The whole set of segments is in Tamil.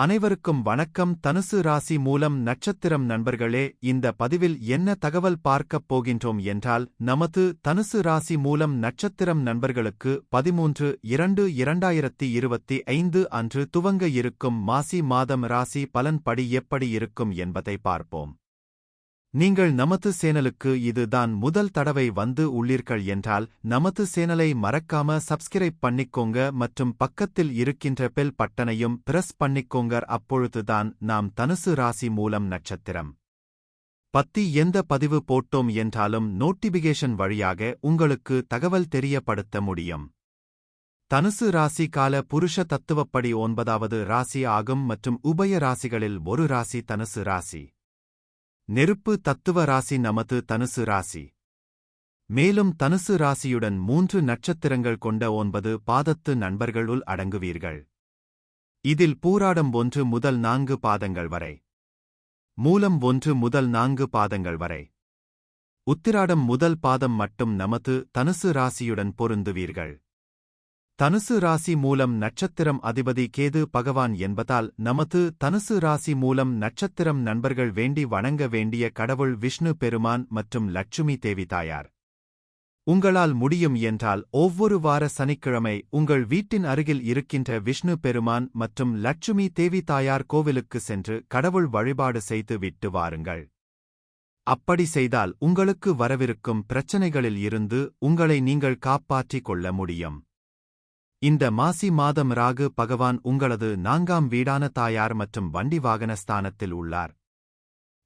அனைவருக்கும் வணக்கம். தனுசு ராசி மூலம் நட்சத்திரம் நண்பர்களே இந்த பதிவில் என்ன தகவல் பார்க்கப் போகின்றோம் என்றால் நமது தனுசு ராசி மூலம் நட்சத்திரம் நண்பர்களுக்கு பதிமூன்று இரண்டு இரண்டாயிரத்தி இருபத்தி ஐந்து அன்று துவங்க இருக்கும் மாசி மாதம் ராசி பலன்படி எப்படி இருக்கும் என்பதை பார்ப்போம். நீங்கள் நமது சேனலுக்கு இதுதான் முதல் தடவை வந்து உள்ளீர்கள் என்றால் நமது சேனலை மறக்காம சப்ஸ்கிரைப் பண்ணிக்கோங்க மற்றும் பக்கத்தில் இருக்கின்ற பெல் பட்டனையும் பிரஸ் பண்ணிக்கோங்க. அப்பொழுதுதான் நாம் தனுசு ராசி மூலம் நட்சத்திரம் பத்தி எந்த பதிவு போட்டோம் என்றாலும் நோட்டிபிகேஷன் வழியாக உங்களுக்கு தகவல் தெரியப்படுத்த முடியும். தனுசு ராசி கால புருஷ தத்துவப்படி ஒன்பதாவது ராசி ஆகும் மற்றும் உபய ராசிகளில் ஒரு ராசி தனுசு ராசி. நெருப்பு தத்துவ ராசி நமது தனுசு ராசி. மேலும் தனுசு ராசியுடன் மூன்று நட்சத்திரங்கள் கொண்ட ஒன்பது பாதத்து நண்பர்களுள் அடங்குவீர்கள். இதில் பூராடம் ஒன்று முதல் நான்கு பாதங்கள் வரை. மூலம் ஒன்று முதல் நான்கு பாதங்கள் வரை. உத்திராடம் முதல் பாதம் மட்டும் நமது தனுசு ராசியுடன் பொருந்துவீர்கள். தனுசு ராசி மூலம் நட்சத்திரம் அதிபதி கேது பகவான் என்பதால் நமது தனுசு ராசி மூலம் நட்சத்திரம் நண்பர்கள் வேண்டி வணங்க வேண்டிய கடவுள் விஷ்ணு பெருமான் மற்றும் லட்சுமி தேவி தாயார். உங்களால் முடியும் என்றால் ஒவ்வொரு வார சனிக்கிழமை உங்கள் வீட்டின் அருகில் இருக்கின்ற விஷ்ணு பெருமான் மற்றும் லட்சுமி தேவி தாயார் கோவிலுக்கு சென்று கடவுள் வழிபாடு செய்து விட்டு வாருங்கள். அப்படி செய்தால் உங்களுக்கு வரவிருக்கும் பிரச்சனைகளில் இருந்து உங்களை நீங்கள் காப்பாற்றிக் கொள்ள முடியும். இந்த மாசி மாதம் ராகு பகவான் உங்களது நான்காம் வீடான தாயார் மற்றும் வண்டி வாகன ஸ்தானத்தில் உள்ளார்.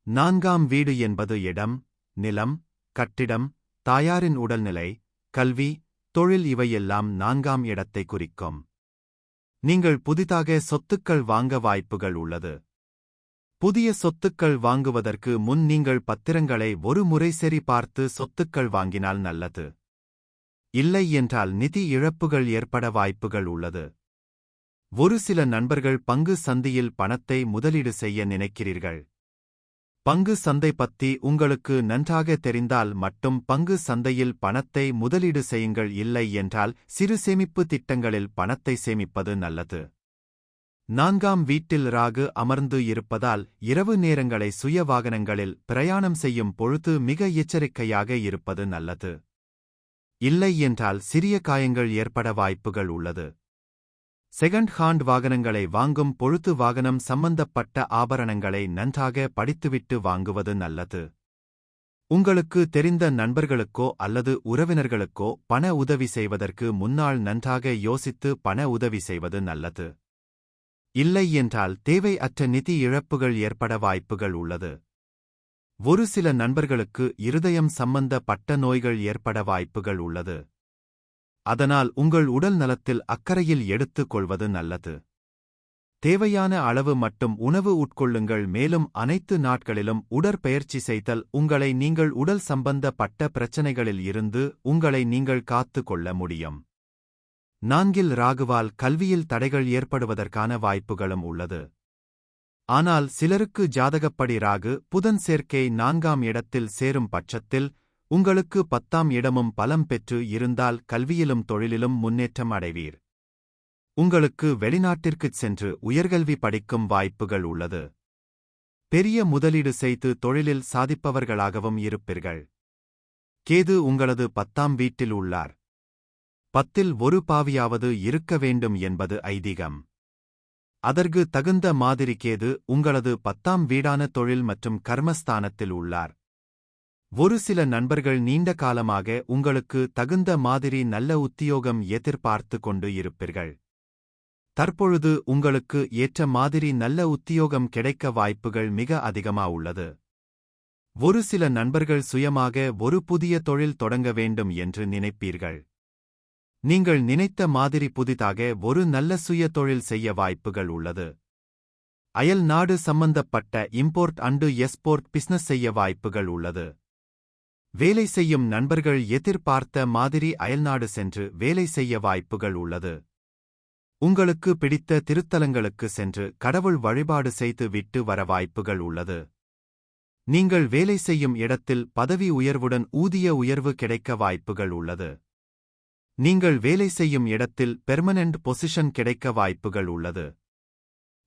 நான்காம் வீடு என்பது இடம் நிலம் கட்டிடம் தாயாரின் உடல்நிலை கல்வி தொழில் இவையெல்லாம் நான்காம் இடத்தை குறிக்கும். நீங்கள் புதிதாக சொத்துக்கள் வாங்க வாய்ப்புகள் உள்ளது. புதிய சொத்துக்கள் வாங்குவதற்கு முன் நீங்கள் பத்திரங்களை ஒரு முறை சரி பார்த்து சொத்துக்கள் வாங்கினால் நல்லது. இல்லை என்றால் நிதி இழப்புகள் ஏற்பட வாய்ப்புகள் உள்ளது. ஒரு சில நண்பர்கள் பங்கு சந்தையில் பணத்தை முதலீடு செய்ய நினைக்கிறீர்கள். பங்கு சந்தை பத்தி உங்களுக்கு நன்றாக தெரிந்தால் மட்டும் பங்கு சந்தையில் பணத்தை முதலீடு செய்யுங்கள். இல்லை என்றால் சிறு சேமிப்பு திட்டங்களில் பணத்தை சேமிப்பது நல்லது. நான்காம் வீட்டில் ராகு அமர்ந்து இருப்பதால் இரவு நேரங்களை சுய வாகனங்களில் பிரயாணம் செய்யும் பொழுது மிக எச்சரிக்கையாக இருப்பது நல்லது. இல்லை என்றால் சிறிய காயங்கள் ஏற்பட வாய்ப்புகள் உள்ளது. செகண்ட் ஹாண்ட் வாகனங்களை வாங்கும் பொழுது வாகனம் சம்பந்தப்பட்ட ஆபரணங்களை நன்றாக படித்துவிட்டு வாங்குவது நல்லது. உங்களுக்கு தெரிந்த நண்பர்களுக்கோ அல்லது உறவினர்களுக்கோ பண உதவி செய்வதற்கு முன்னால் நன்றாக யோசித்து பண உதவி செய்வது நல்லது. இல்லை என்றால் தேவை அற்ற நிதி இழப்புகள் ஏற்பட வாய்ப்புகள் உள்ளது. ஒரு சில நண்பர்களுக்கு இருதயம் சம்பந்தப்பட்ட நோய்கள் ஏற்பட வாய்ப்புகள் உள்ளது. அதனால் உங்கள் உடல் நலத்தில் அக்கறையில் எடுத்துக் கொள்வது நல்லது. தேவையான அளவு மட்டும் உணவு உட்கொள்ளுங்கள். மேலும் அனைத்து நாட்களிலும் உடற்பயிற்சி செய்தல் உங்களை நீங்கள் உடல் சம்பந்தப்பட்ட பிரச்சனைகளில் இருந்து உங்களை நீங்கள் காத்து கொள்ள முடியும். நான்கில் ராகுவால் கல்வியில் தடைகள் ஏற்படுவதற்கான வாய்ப்புகளும் உள்ளது. ஆனால் சிலருக்கு ஜாதகப்படி ராகு புதன் சேர்க்கை நான்காம் இடத்தில் சேரும் பட்சத்தில் உங்களுக்கு பத்தாம் இடமும் பலம் பெற்று இருந்தால் கல்வியிலும் தொழிலிலும் முன்னேற்றம் அடைவீர். உங்களுக்கு வெளிநாட்டிற்குச் சென்று உயர்கல்வி படிக்கும் வாய்ப்புகள் உள்ளது. பெரிய முதலீடு செய்து தொழிலில் சாதிப்பவர்களாகவும் இருப்பீர்கள். கேது உங்களது பத்தாம் வீட்டில் உள்ளார். பத்தில் ஒரு பாவியாவது இருக்க வேண்டும் என்பது ஐதீகம். அதற்கு தகுந்த மாதிரி கேது உங்களது பத்தாம் வீடான தொழில் மற்றும் கர்மஸ்தானத்தில் உள்ளார். ஒரு சில நண்பர்கள் நீண்ட காலமாக உங்களுக்கு தகுந்த மாதிரி நல்ல உத்தியோகம் எதிர்பார்த்து கொண்டு இருப்பீர்கள். தற்பொழுது உங்களுக்கு ஏற்ற மாதிரி நல்ல உத்தியோகம் கிடைக்க வாய்ப்புகள் மிக அதிகமா உள்ளது. ஒரு சில நண்பர்கள் சுயமாக ஒரு புதிய தொழில் தொடங்க வேண்டும் என்று நினைப்பீர்கள். நீங்கள் நினைத்த மாதிரி புதிதாக ஒரு நல்ல சுய தொழில் செய்ய வாய்ப்புகள் உள்ளது. அயல் நாடு சம்பந்தப்பட்ட இம்போர்ட் அண்டு எஸ்போர்ட் பிசினஸ் செய்ய வாய்ப்புகள் உள்ளது. வேலை செய்யும் நண்பர்கள் எதிர்பார்த்த மாதிரி அயல்நாடு சென்று வேலை செய்ய வாய்ப்புகள் உள்ளது. உங்களுக்கு பிடித்த திருத்தலங்களுக்கு சென்று கடவுள் வழிபாடு செய்து விட்டு வர வாய்ப்புகள் உள்ளது. நீங்கள் வேலை செய்யும் இடத்தில் பதவி உயர்வுடன் ஊதிய உயர்வு கிடைக்க வாய்ப்புகள் உள்ளது. நீங்கள் வேலை செய்யும் இடத்தில் பெர்மனெண்ட் பொசிஷன் கிடைக்க வாய்ப்புகள் உள்ளது.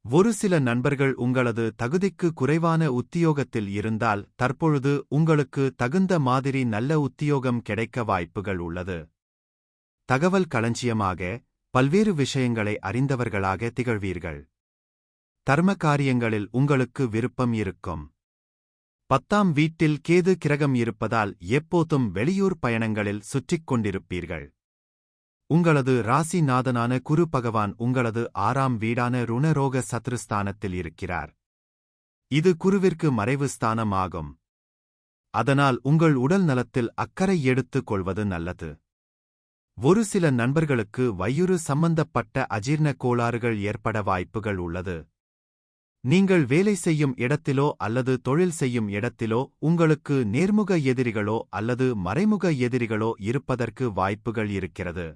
ஒரு சில நண்பர்கள் உங்களது தகுதிக்கு குறைவான உத்தியோகத்தில் இருந்தால் தற்பொழுது உங்களுக்கு தகுந்த மாதிரி நல்ல உத்தியோகம் கிடைக்க வாய்ப்புகள் உள்ளது. தகவல் களஞ்சியமாக பல்வேறு விஷயங்களை அறிந்தவர்களாக திகழ்வீர்கள். தர்ம காரியங்களில் உங்களுக்கு விருப்பம் இருக்கும். பத்தாம் வீட்டில் கேது கிரகம் இருப்பதால் எப்போதும் வெளியூர் பயணங்களில் சுற்றிக் கொண்டிருப்பீர்கள். உங்களது ராசிநாதனான குரு பகவான் உங்களது ஆறாம் வீடான ருணரோக சத்ருஸ்தானத்தில் இருக்கிறார். இது குருவிற்கு மறைவு ஸ்தானம் ஆகும் அதனால் உங்கள் உடல் நலத்தில் அக்கறை எடுத்துக் கொள்வது நல்லது. ஒரு சில நண்பர்களுக்கு வயிறு சம்பந்தப்பட்ட அஜீர்ண கோளாறுகள் ஏற்பட வாய்ப்புகள் உள்ளது. நீங்கள் வேலை செய்யும் இடத்திலோ அல்லது தொழில் செய்யும் இடத்திலோ உங்களுக்கு நேர்முக எதிரிகளோ அல்லது மறைமுக எதிரிகளோ இருப்பதற்கு வாய்ப்புகள் இருக்கிறது.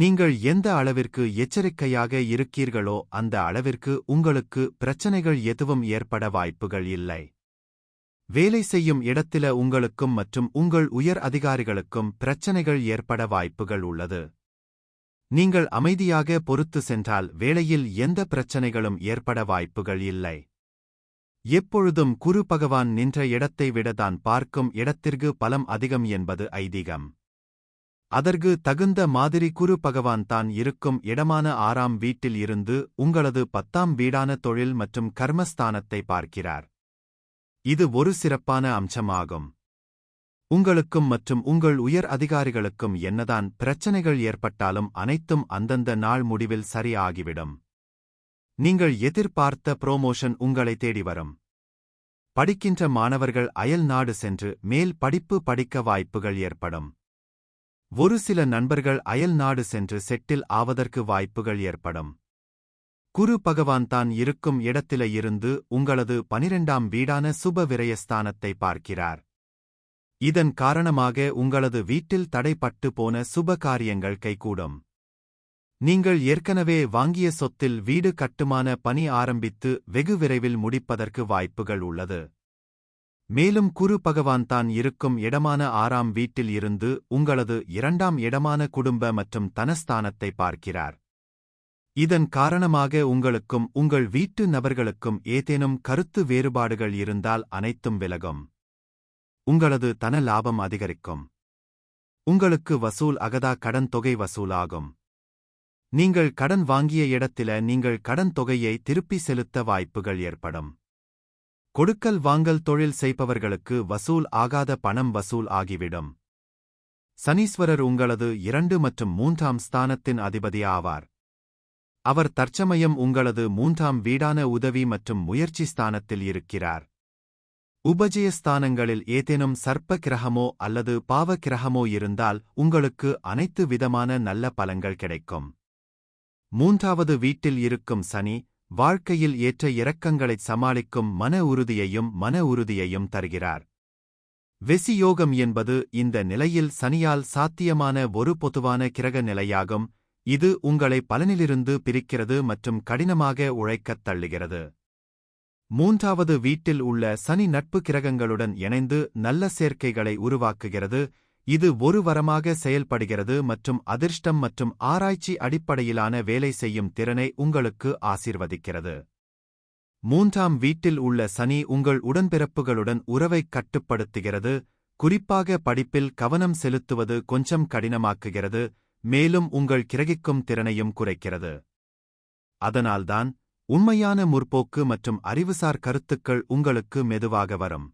நீங்கள் எந்த அளவிற்கு எச்சரிக்கையாக இருக்கீர்களோ அந்த அளவிற்கு உங்களுக்கு பிரச்சனைகள் எதுவும் ஏற்பட வாய்ப்புகள் இல்லை. வேலை செய்யும் இடத்தில உங்களுக்கும் மற்றும் உங்கள் உயர் அதிகாரிகளுக்கும் பிரச்சனைகள் ஏற்பட வாய்ப்புகள் உள்ளது. நீங்கள் அமைதியாக பொறுத்து சென்றால் வேலையில் எந்த பிரச்சனைகளும் ஏற்பட வாய்ப்புகள் இல்லை. எப்பொழுதும் குரு பகவான் நின்ற இடத்தை விட தான் பார்க்கும் இடத்திற்கு பலம் அதிகம் என்பது ஐதீகம். அதற்கு தகுந்த மாதிரி குரு பகவான் தான் இருக்கும் இடமான ஆறாம் வீட்டில் இருந்து உங்களது பத்தாம் வீடான தொழில் மற்றும் கர்மஸ்தானத்தை பார்க்கிறார். இது ஒரு சிறப்பான அம்சமாகும். உங்களுக்கும் மற்றும் உங்கள் உயர் அதிகாரிகளுக்கும் என்னதான் பிரச்சனைகள் ஏற்பட்டாலும் அனைத்தும் அந்தந்த நாள் முடிவில் சரி ஆகிவிடும். நீங்கள் எதிர்பார்த்த புரோமோஷன் உங்களை தேடி வரும். படிக்கின்ற மாணவர்கள் அயல் நாடு சென்று மேல் படிப்பு படிக்க வாய்ப்புகள் ஏற்படும். ஒரு சில நண்பர்கள் அயல் நாடு சென்று செட்டில் ஆவதற்கு வாய்ப்புகள் ஏற்படும். குரு பகவான் தான் இருக்கும் இடத்தில இருந்து உங்களது பனிரெண்டாம் வீடான சுப விரயஸ்தானத்தை பார்க்கிறார். இதன் காரணமாக உங்களது வீட்டில் தடைப்பட்டு போன சுப காரியங்கள் கைகூடும். நீங்கள் ஏற்கனவே வாங்கிய சொத்தில் வீடு கட்டுமான பணி ஆரம்பித்து வெகு விரைவில் முடிப்பதற்கு வாய்ப்புகள் உள்ளது. மேலும் குரு பகவான் தான் இருக்கும் இடமான ஆறாம் வீட்டில் இருந்து உங்களது இரண்டாம் இடமான குடும்ப மற்றும் தனஸ்தானத்தை பார்க்கிறார். இதன் காரணமாக உங்களுக்கும் உங்கள் வீட்டு நபர்களுக்கும் ஏதேனும் கருத்து வேறுபாடுகள் இருந்தால் அனைத்தும் விலகும். உங்களது தன லாபம் அதிகரிக்கும். உங்களுக்கு வசூல் அகதா கடன் தொகை வசூலாகும். நீங்கள் கடன் வாங்கிய இடத்தில நீங்கள் கடன் தொகையை திருப்பி செலுத்த வாய்ப்புகள் ஏற்படும். கொடுக்கல் வாங்கல் தொழில் செய்பவர்களுக்கு வசூல் ஆகாத பணம் வசூல் ஆகிவிடும். சனீஸ்வரர் உங்களது இரண்டு மற்றும் மூன்றாம் ஸ்தானத்தின் அதிபதி ஆவார் அவர் தற்சமயம் உங்களது மூன்றாம் வீடான உதவி மற்றும் முயற்சி ஸ்தானத்தில் இருக்கிறார். உபஜயஸ்தானங்களில் ஏதேனும் சர்ப்ப கிரகமோ அல்லது பாவ கிரகமோ இருந்தால் உங்களுக்கு அனைத்து விதமான நல்ல பலங்கள் கிடைக்கும். மூன்றாவது வீட்டில் இருக்கும் சனி வாழ்க்கையில் ஏற்ற இரக்கங்களைச் சமாளிக்கும் மன உறுதியையும் மன உறுதியையும் தருகிறார். வெசியோகம் என்பது இந்த நிலையில் சனியால் சாத்தியமான ஒரு பொதுவான கிரக நிலையாகும். இது உங்களை பலனிலிருந்து பிரிக்கிறது மற்றும் கடினமாக உழைக்கத் தள்ளுகிறது. மூன்றாவது வீட்டில் உள்ள சனி நட்பு கிரகங்களுடன் இணைந்து நல்ல சேர்க்கைகளை உருவாக்குகிறது. இது ஒரு வரமாக செயல்படுகிறது மற்றும் அதிர்ஷ்டம் மற்றும் ஆராய்ச்சி அடிப்படையிலான வேலை செய்யும் திறனை உங்களுக்கு ஆசிர்வதிக்கிறது. மூன்றாம் வீட்டில் உள்ள சனி உங்கள் உடன்பிறப்புகளுடன் உறவைக் கட்டுப்படுத்துகிறது குறிப்பாக படிப்பில் கவனம் செலுத்துவது கொஞ்சம் கடினமாக்குகிறது மேலும் உங்கள் கிரகிக்கும் திறனையும் குறைக்கிறது. அதனால்தான் உண்மையான முற்போக்கு மற்றும் அறிவுசார் கருத்துக்கள் உங்களுக்கு மெதுவாக வரும்.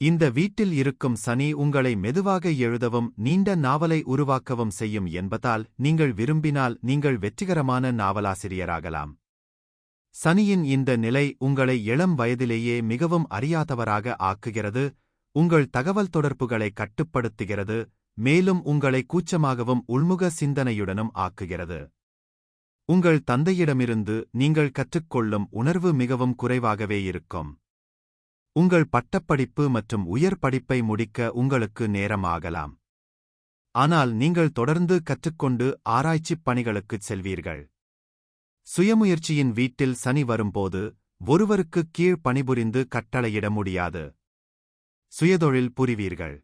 இந்த வீட்டில் இருக்கும் சனி உங்களை மெதுவாக எழுதவும் நீண்ட நாவலை உருவாக்கவும் செய்யும் என்பதால் நீங்கள் விரும்பினால் நீங்கள் வெற்றிகரமான நாவலாசிரியராகலாம். சனியின் இந்த நிலை உங்களை இளம் வயதிலேயே மிகவும் அறியாதவராக ஆக்குகிறது உங்கள் தகவல் தொடர்புகளை கட்டுப்படுத்துகிறது மேலும் உங்களை கூச்சமாகவும் உள்முக சிந்தனையுடனும் ஆக்குகிறது. உங்கள் தந்தையிடமிருந்து நீங்கள் கற்றுக்கொள்ளும் உணர்வு மிகவும் குறைவாகவே இருக்கும். உங்கள் பட்டப்படிப்பு மற்றும் உயர் படிப்பை முடிக்க உங்களுக்கு நேரம் ஆகலாம் ஆனால் நீங்கள் தொடர்ந்து கற்றுக்கொண்டு ஆராய்ச்சிப் பணிகளுக்குச் செல்வீர்கள். சுயமுயற்சியின் வீட்டில் சனி வரும்போது ஒருவருக்குக் கீழ் பணிபுரிந்து கட்டளையிட முடியாது. சுயதொழில் புரிவீர்கள்.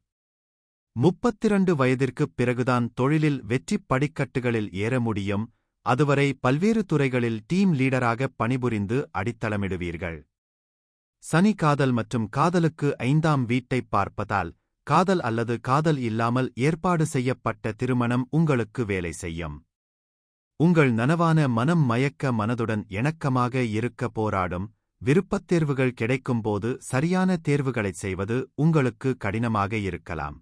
முப்பத்திரண்டு வயதிற்குப் பிறகுதான் தொழிலில் வெற்றிப் படிக்கட்டுகளில் ஏற முடியும். அதுவரை பல்வேறு துறைகளில் டீம் லீடராக பணிபுரிந்து அடித்தளமிடுவீர்கள். சனி காதல் மற்றும் காதலுக்கு ஐந்தாம் வீட்டைப் பார்ப்பதால் காதல் அல்லது காதல் இல்லாமல் ஏற்பாடு செய்யப்பட்ட திருமணம் உங்களுக்கு வேலை செய்யும். உங்கள் நனவான மனம் மயக்க மனதுடன் இணக்கமாக இருக்க போராடும் விருப்பத் தேர்வுகள் கிடைக்கும்போது சரியான தேர்வுகளைச் செய்வது உங்களுக்கு கடினமாக இருக்கலாம்.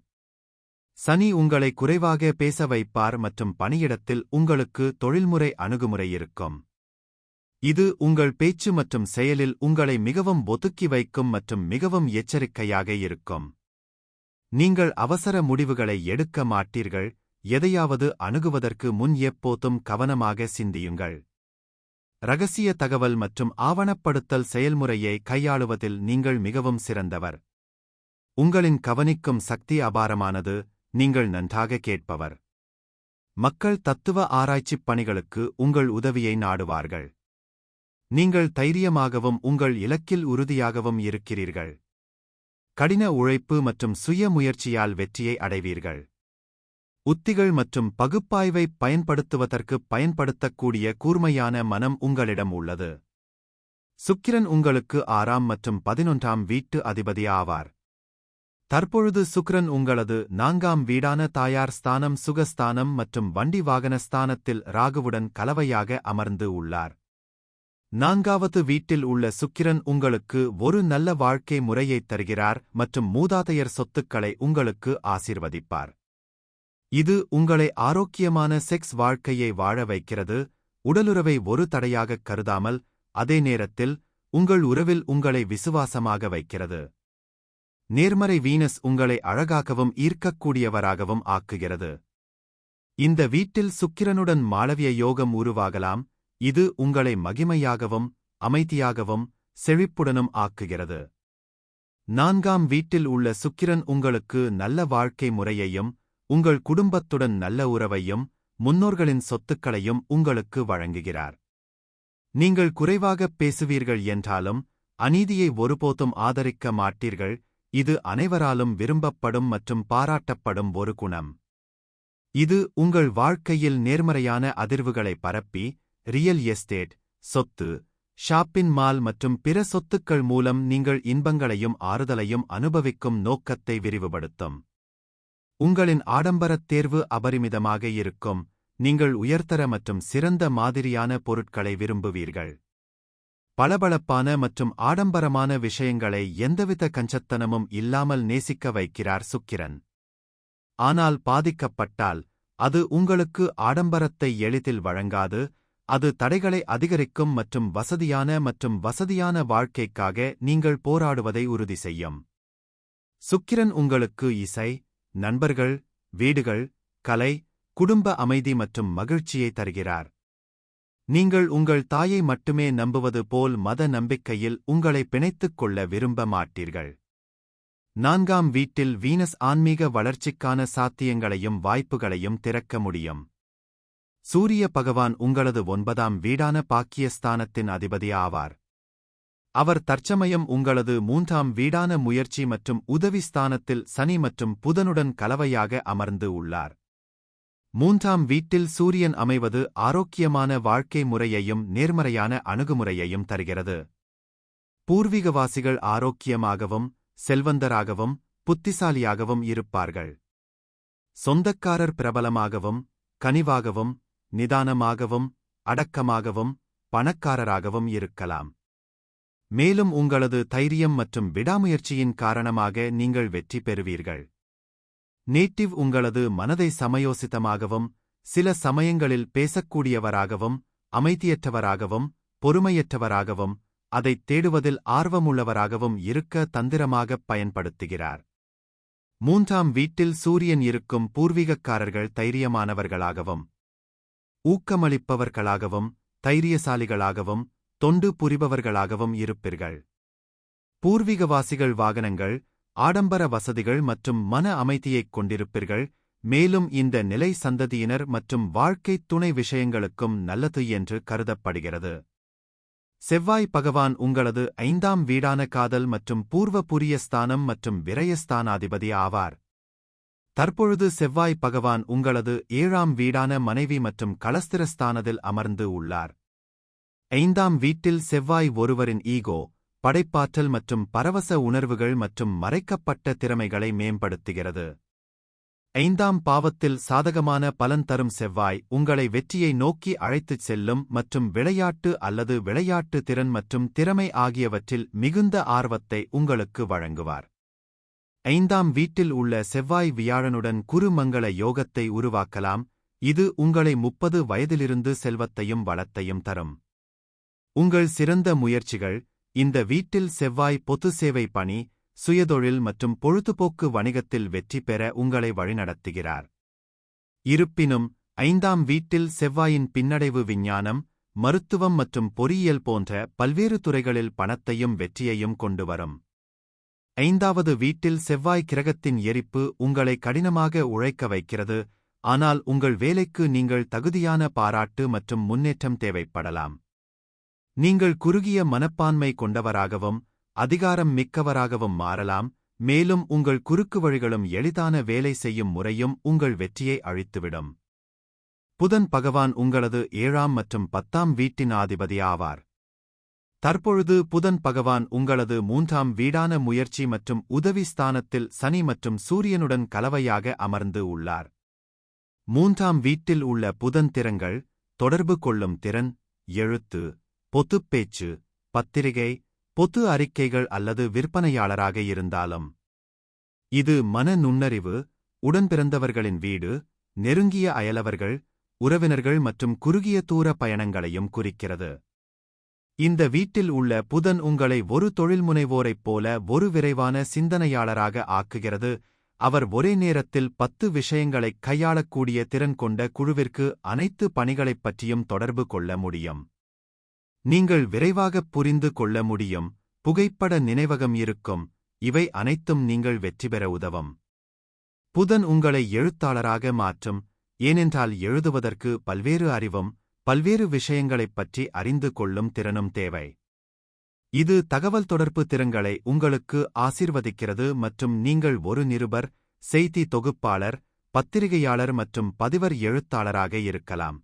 சனி உங்களை குறைவாக பேச வைப்பார் மற்றும் பணியிடத்தில் உங்களுக்கு தொழில்முறை அணுகுமுறை இருக்கும். இது உங்கள் பேச்சு மற்றும் செயலில் உங்களை மிகவும் ஒதுக்கி வைக்கும் மற்றும் மிகவும் எச்சரிக்கையாக இருக்கும். நீங்கள் அவசர முடிவுகளை எடுக்க மாட்டீர்கள் எதையாவது அணுகுவதற்கு முன் எப்போதும் கவனமாக சிந்தியுங்கள். ரகசிய தகவல் மற்றும் ஆவணப்படுத்தல் செயல்முறையை கையாளுவதில் நீங்கள் மிகவும் சிறந்தவர். உங்களின் கவனிக்கும் சக்தி அபாரமானது நீங்கள் நன்றாக கேட்பவர். மக்கள் தத்துவ ஆராய்ச்சிப் பணிகளுக்கு உங்கள் உதவியை நாடுவார்கள். நீங்கள் தைரியமாகவும் உங்கள் இலக்கில் உறுதியாகவும் இருக்கிறீர்கள். கடின உழைப்பு மற்றும் சுய முயற்சியால் வெற்றியை அடைவீர்கள். உத்திகள் மற்றும் பகுப்பாய்வை பயன்படுத்துவதற்கு பயன்படுத்தக்கூடிய கூர்மையான மனம் உங்களிடம் உள்ளது. சுக்கிரன் உங்களுக்கு ஆறாம் மற்றும் பதினொன்றாம் வீட்டு அதிபதி ஆவார். தற்பொழுது சுக்கிரன் உங்களது நான்காம் வீடான தாயார் ஸ்தானம் சுகஸ்தானம் மற்றும் வண்டி வாகன ஸ்தானத்தில் ராகுவுடன் கலவையாக அமர்ந்து உள்ளார். நான்காவது வீட்டில் உள்ள சுக்கிரன் உங்களுக்கு ஒரு நல்ல வாழ்க்கை முறையைத் தருகிறார் மற்றும் மூதாதையர் சொத்துக்களை உங்களுக்கு ஆசிர்வதிப்பார். இது உங்களை ஆரோக்கியமான செக்ஸ் வாழ்க்கையை வாழ வைக்கிறது. உடலுறவை ஒரு தடையாகக் கருதாமல் அதே நேரத்தில் உங்கள் உறவில் உங்களை விசுவாசமாக வைக்கிறது. நேர்மறை வீனஸ் உங்களை அழகாகவும் ஈர்க்கக்கூடியவராகவும் ஆக்குகிறது. இந்த வீட்டில் சுக்கிரனுடன் மாளவிய யோகம் உருவாகலாம். இது உங்களை மகிமையாகவும் அமைதியாகவும் செழிப்புடனும் ஆக்குகிறது. நான்காம் வீட்டில் உள்ள சுக்கிரன் உங்களுக்கு நல்ல வாழ்க்கை முறையையும் உங்கள் குடும்பத்துடன் நல்ல உறவையும் முன்னோர்களின் சொத்துக்களையும் உங்களுக்கு வழங்குகிறார். நீங்கள் குறைவாகப் பேசுவீர்கள் என்றாலும் அநீதியை ஒருபோதும் ஆதரிக்க மாட்டீர்கள் இது அனைவராலும் விரும்பப்படும் மற்றும் பாராட்டப்படும் ஒரு குணம். இது உங்கள் வாழ்க்கையில் நேர்மறையான அதிர்வுகளை பரப்பி ரியல் எஸ்டேட் சொத்து ஷாப்பின் மால் மற்றும் பிற சொத்துக்கள் மூலம் நீங்கள் இன்பங்களையும் ஆறுதலையும் அனுபவிக்கும் நோக்கத்தை விரிவுபடுத்தும். உங்களின் ஆடம்பரத் தேர்வு அபரிமிதமாக இருக்கும். நீங்கள் உயர்தர மற்றும் சிறந்த மாதிரியான பொருட்களை விரும்புவீர்கள். பளபளப்பான மற்றும் ஆடம்பரமான விஷயங்களை எந்தவித கஞ்சத்தனமும் இல்லாமல் நேசிக்க வைக்கிறார் சுக்கிரன். ஆனால் பாதிக்கப்பட்டால் அது உங்களுக்கு ஆடம்பரத்தை எளிதில் வழங்காது அது தடைகளை அதிகரிக்கும் மற்றும் வசதியான மற்றும் வசதியான வாழ்க்கைக்காக நீங்கள் போராடுவதை உறுதி செய்யும். சுக்கிரன் உங்களுக்கு இசை நண்பர்கள் வீடுகள் கலை குடும்ப அமைதி மற்றும் மகிழ்ச்சியை தருகிறார். நீங்கள் உங்கள் தாயை மட்டுமே நம்புவது போல் மத நம்பிக்கையில் உங்களை பிணைத்துக் கொள்ள விரும்ப மாட்டீர்கள். நான்காம் வீட்டில் வீனஸ் ஆன்மீக வளர்ச்சிக்கான சாத்தியங்களையும் வாய்ப்புகளையும் திறக்க முடியும். சூரிய பகவான் உங்களது ஒன்பதாம் வீடான பாக்கியஸ்தானத்தின் அதிபதி ஆவார் அவர் தற்சமயம் உங்களது மூன்றாம் வீடான முயற்சி மற்றும் உதவி ஸ்தானத்தில் சனி மற்றும் புதனுடன் கலவையாக அமர்ந்து உள்ளார். மூன்றாம் வீட்டில் சூரியன் அமைவது ஆரோக்கியமான வாழ்க்கை முறையையும் நேர்மறையான அணுகுமுறையையும் தருகிறது. பூர்வீகவாசிகள் ஆரோக்கியமாகவும் செல்வந்தராகவும் புத்திசாலியாகவும் இருப்பார்கள். சொந்தக்காரர் பிரபலமாகவும் கனிவாகவும் நிதானமாகவும் அடக்கமாகவும் பணக்காரராகவும் இருக்கலாம். மேலும் உங்களது தைரியம் மற்றும் விடாமுயற்சியின் காரணமாக நீங்கள் வெற்றி பெறுவீர்கள். நேட்டிவ் உங்களது மனதை சமயோசித்தமாகவும் சில சமயங்களில் பேசக்கூடியவராகவும் அமைதியற்றவராகவும் பொறுமையற்றவராகவும் அதைத் தேடுவதில் ஆர்வமுள்ளவராகவும் இருக்க தந்திரமாகப் பயன்படுத்துகிறார். மூன்றாம் வீட்டில் சூரியன் இருக்கும் பூர்வீகக்காரர்கள் தைரியமானவர்களாகவும் ஊக்கமளிப்பவர்களாகவும் தைரியசாலிகளாகவும் தொண்டு புரிபவர்களாகவும் இருப்பீர்கள். பூர்வீகவாசிகள் வாகனங்கள் ஆடம்பர வசதிகள் மற்றும் மன அமைதியைக் கொண்டிருப்பீர்கள். மேலும் இந்த நிலை சந்ததியினர் மற்றும் வாழ்க்கைத் துணை விஷயங்களுக்கும் நல்லது என்று கருதப்படுகிறது. செவ்வாய் பகவான் உங்களது ஐந்தாம் வீடான காதல் மற்றும் பூர்வ புரிய ஸ்தானம் மற்றும் விரயஸ்தானாதிபதி ஆவார். தற்பொழுது செவ்வாய் பகவான் உங்களது ஏழாம் வீடான மனைவி மற்றும் களஸ்திரஸ்தானத்தில் அமர்ந்து உள்ளார். ஐந்தாம் வீட்டில் செவ்வாய் ஒருவரின் ஈகோ படைப்பாற்றல் மற்றும் பரவச உணர்வுகள் மற்றும் மறைக்கப்பட்ட திறமைகளை மேம்படுத்துகிறது. ஐந்தாம் பாவத்தில் சாதகமான பலன் தரும் செவ்வாய் உங்களை வெற்றியை நோக்கி அழைத்துச் செல்லும் மற்றும் விளையாட்டு அல்லது விளையாட்டு திறன் மற்றும் திறமை ஆகியவற்றில் மிகுந்த ஆர்வத்தை உங்களுக்கு வழங்குவார். ஐந்தாம் வீட்டில் உள்ள செவ்வாய் வியாழனுடன் குருமங்கள யோகத்தை உருவாக்கலாம். இது உங்களை முப்பது வயதிலிருந்து செல்வத்தையும் வளத்தையும் தரும். உங்கள் சிறந்த முயற்சிகள் இந்த வீட்டில் செவ்வாய் பொது சேவை பணி சுயதொழில் மற்றும் பொழுதுபோக்கு வணிகத்தில் வெற்றி பெற உங்களை வழிநடத்துகிறார். இருப்பினும் ஐந்தாம் வீட்டில் செவ்வாயின் பின்னடைவு விஞ்ஞானம் மருத்துவம் மற்றும் பொறியியல் போன்ற பல்வேறு துறைகளில் பணத்தையும் வெற்றியையும் கொண்டு வரும். ஐந்தாவது வீட்டில் செவ்வாய் கிரகத்தின் எரிப்பு உங்களை கடினமாக உழைக்க வைக்கிறது ஆனால் உங்கள் வேலைக்கு நீங்கள் தகுதியான பாராட்டு மற்றும் முன்னேற்றம் தேவைப்படலாம். நீங்கள் குறுகிய மனப்பான்மை கொண்டவராகவும் அதிகாரம் மிக்கவராகவும் மாறலாம் மேலும் உங்கள் குறுக்கு வழிகளும் எளிதான வேலை செய்யும் முறையும் உங்கள் வெற்றியை அழித்துவிடும். புதன் பகவான் உங்களது ஏழாம் மற்றும் பத்தாம் வீட்டின் ஆதிபதி ஆவார். தற்பொழுது புதன் பகவான் உங்களது மூன்றாம் வீடான முயற்சி மற்றும் உதவி ஸ்தானத்தில் சனி மற்றும் சூரியனுடன் கலவையாக அமர்ந்து உள்ளார். மூன்றாம் வீட்டில் உள்ள புதன் திறங்கள் தொடர்பு கொள்ளும் திறன் எழுத்து பொத்துப்பேச்சு பத்திரிகை பொது அறிக்கைகள் அல்லது விற்பனையாளராக இருந்தாலும். இது மன நுண்ணறிவு உடன்பிறந்தவர்களின் வீடு நெருங்கிய அயலவர்கள் உறவினர்கள் மற்றும் குறுகிய தூர பயணங்களையும் குறிக்கிறது. இந்த வீட்டில் உள்ள புதன் உங்களை ஒரு தொழில்முனைவோரைப் போல ஒரு விரைவான சிந்தனையாளராக ஆக்குகிறது. அவர் ஒரே நேரத்தில் பத்து விஷயங்களைக் கையாளக்கூடிய திறன் கொண்ட குழுவிற்கு அனைத்து பணிகளைப் பற்றியும் தொடர்பு கொள்ள முடியும். நீங்கள் விரைவாகப் புரிந்து கொள்ள முடியும். புகைப்பட நினைவகம் இருக்கும். இவை அனைத்தும் நீங்கள் வெற்றி பெற உதவும். புதன் உங்களை எழுத்தாளராக மாற்றும். ஏனென்றால் எழுதுவதற்கு பல்வேறு அறிவும் பல்வேறு விஷயங்களைப் பற்றி அறிந்து கொள்ளும் திறனும் தேவை. இது தகவல் தொடர்பு திறன்களை உங்களுக்கு ஆசிர்வதிக்கிறது மற்றும் நீங்கள் ஒரு நிருபர் செய்தி தொகுப்பாளர் பத்திரிகையாளர் மற்றும் பதிவர் எழுத்தாளராக இருக்கலாம்.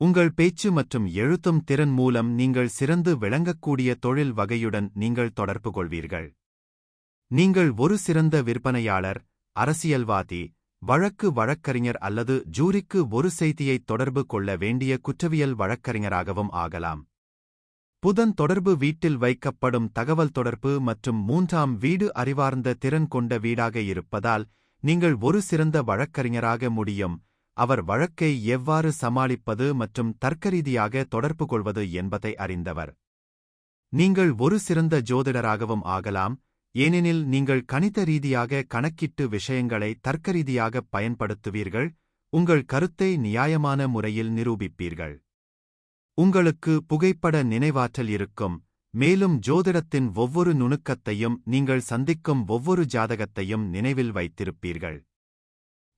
உங்கள் பேச்சு மற்றும் எழுத்தும் திறன் மூலம் நீங்கள் சிறந்து விளங்கக்கூடிய தொழில் வகையுடன் நீங்கள் தொடர்பு கொள்வீர்கள். நீங்கள் ஒரு சிறந்த விற்பனையாளர் அரசியல்வாதி வழக்கு வழக்கறிஞர் அல்லது ஜூரிக்கு ஒரு செய்தியை தொடர்பு கொள்ள வேண்டிய குற்றவியல் வழக்கறிஞராகவும் ஆகலாம். புதன் தொடர்பு வீட்டில் வைக்கப்படும் தகவல் தொடர்பு மற்றும் மூன்றாம் வீடு அறிவார்ந்த திறன் கொண்ட வீடாக இருப்பதால் நீங்கள் ஒரு சிறந்த வழக்கறிஞராக முடியும். அவர் வழக்கை எவ்வாறு சமாளிப்பது மற்றும் தர்க்கரீதியாக தொடர்பு கொள்வது என்பதை அறிந்தவர். நீங்கள் ஒரு சிறந்த ஜோதிடராகவும் ஆகலாம். ஏனெனில் நீங்கள் கணித ரீதியாக கணக்கிட்டு விஷயங்களை தர்க்கரீதியாக பயன்படுத்துவீர்கள் உங்கள் கருத்தை நியாயமான முறையில் நிரூபிப்பீர்கள். உங்களுக்கு புகைப்பட நினைவாற்றல் இருக்கும் மேலும் ஜோதிடத்தின் ஒவ்வொரு நுணுக்கத்தையும் நீங்கள் சந்திக்கும் ஒவ்வொரு ஜாதகத்தையும் நினைவில் வைத்திருப்பீர்கள்.